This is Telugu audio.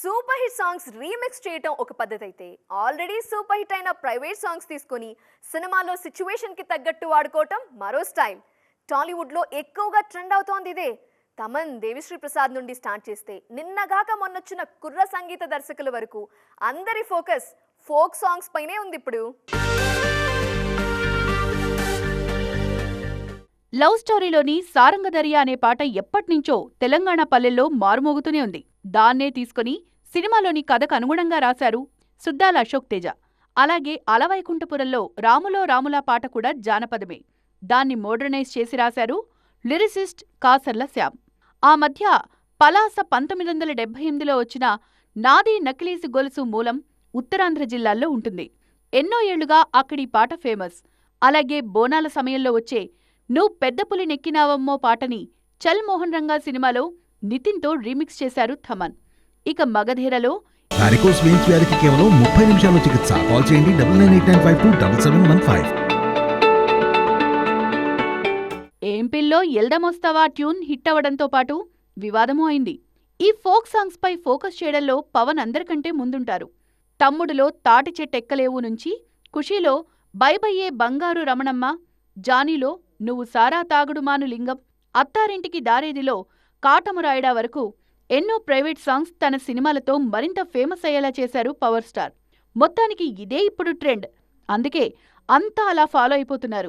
సూపర్ హిట్ సాంగ్స్ రీమిక్స్ చేయటం ఒక పద్ధతి అయితే. ఆల్రెడీ సూపర్ హిట్ అయిన ప్రైవేట్ సాంగ్స్ తీసుకొని సినిమాలో సిచ్యువేషన్కి తగ్గట్టు వాడుకోవటం మరో స్టైల్. టాలీవుడ్లో ఎక్కువగా ట్రెండ్ అవుతోంది ఇదే. తమన్ దేవిశ్రీ ప్రసాద్ నుండి స్టార్ట్ చేస్తే నిన్నగాక మొన్నొచ్చిన కుర్ర సంగీత దర్శకుల వరకు అందరి ఫోకస్ ఫోక్ సాంగ్స్ పైనే ఉంది ఇప్పుడు లవ్ స్టోరీలోని సారంగదర్య అనే పాట ఎప్పట్నుంచో తెలంగాణ పల్లెల్లో మారుమోగుతూనే ఉంది. దాన్నే తీసుకుని సినిమాలోని కథకు అనుగుణంగా రాశారు సుద్దాల అశోక్ తేజ. అలాగే అలవైకుంఠపురంలో రాములో రాములా పాట కూడా జానపదమే. దాన్ని మోడర్నైజ్ చేసి రాశారు లిరిసిస్ట్ కాసర్ల శ్యామ్. ఆ మధ్య పలాస పంతొమ్మిది వందల డెబ్బై ఎనిమిదిలో వచ్చిన నాది నకిలీసి గొలుసు మూలం ఉత్తరాంధ్ర జిల్లాల్లో ఉంటుంది. ఎన్నో ఏళ్ళుగా అక్కడి పాట ఫేమస్. అలాగే బోనాల సమయంలో వచ్చే నువ్వు పెద్ద పులి నెక్కినావమ్మో పాటని చల్ మోహన్ రంగా సినిమాలో నితిన్తో రీమిక్స్ చేశారు థమన్. ఇక మగధీరలో వారికోస్ వెయిన్స్ వ్యాధికి కేవలం ముప్పై నిమిషాల్లో చికిత్స. కాల్ చేయండి double nine eight nine five two double seven one five. ఏంపిల్లో ఎల్దమొస్తావా ట్యూన్ హిట్ అవడంతో పాటు వివాదమూ అయింది. ఈ ఫోక్ సాంగ్స్ పై ఫోకస్ చేయడంలో పవన్ అందరికంటే ముందుంటారు. తమ్ముడులో తాటి చెట్టెక్కలేవు నుంచి ఖుషీలో బైబయ్యే బంగారు రమణమ్మ జానీలో నువ్వు సారా తాగుడు మాను లింగం. అత్తారింటికి దారేదిలో కాటమురాయడా వరకు ఎన్నో ప్రైవేట్ సాంగ్స్ తన సినిమాలతో మరింత ఫేమస్ అయ్యేలా చేశారు పవర్ స్టార్. మొత్తానికి ఇదే ఇప్పుడు ట్రెండ్. అందుకే అంతా అలా ఫాలో అయిపోతున్నారు.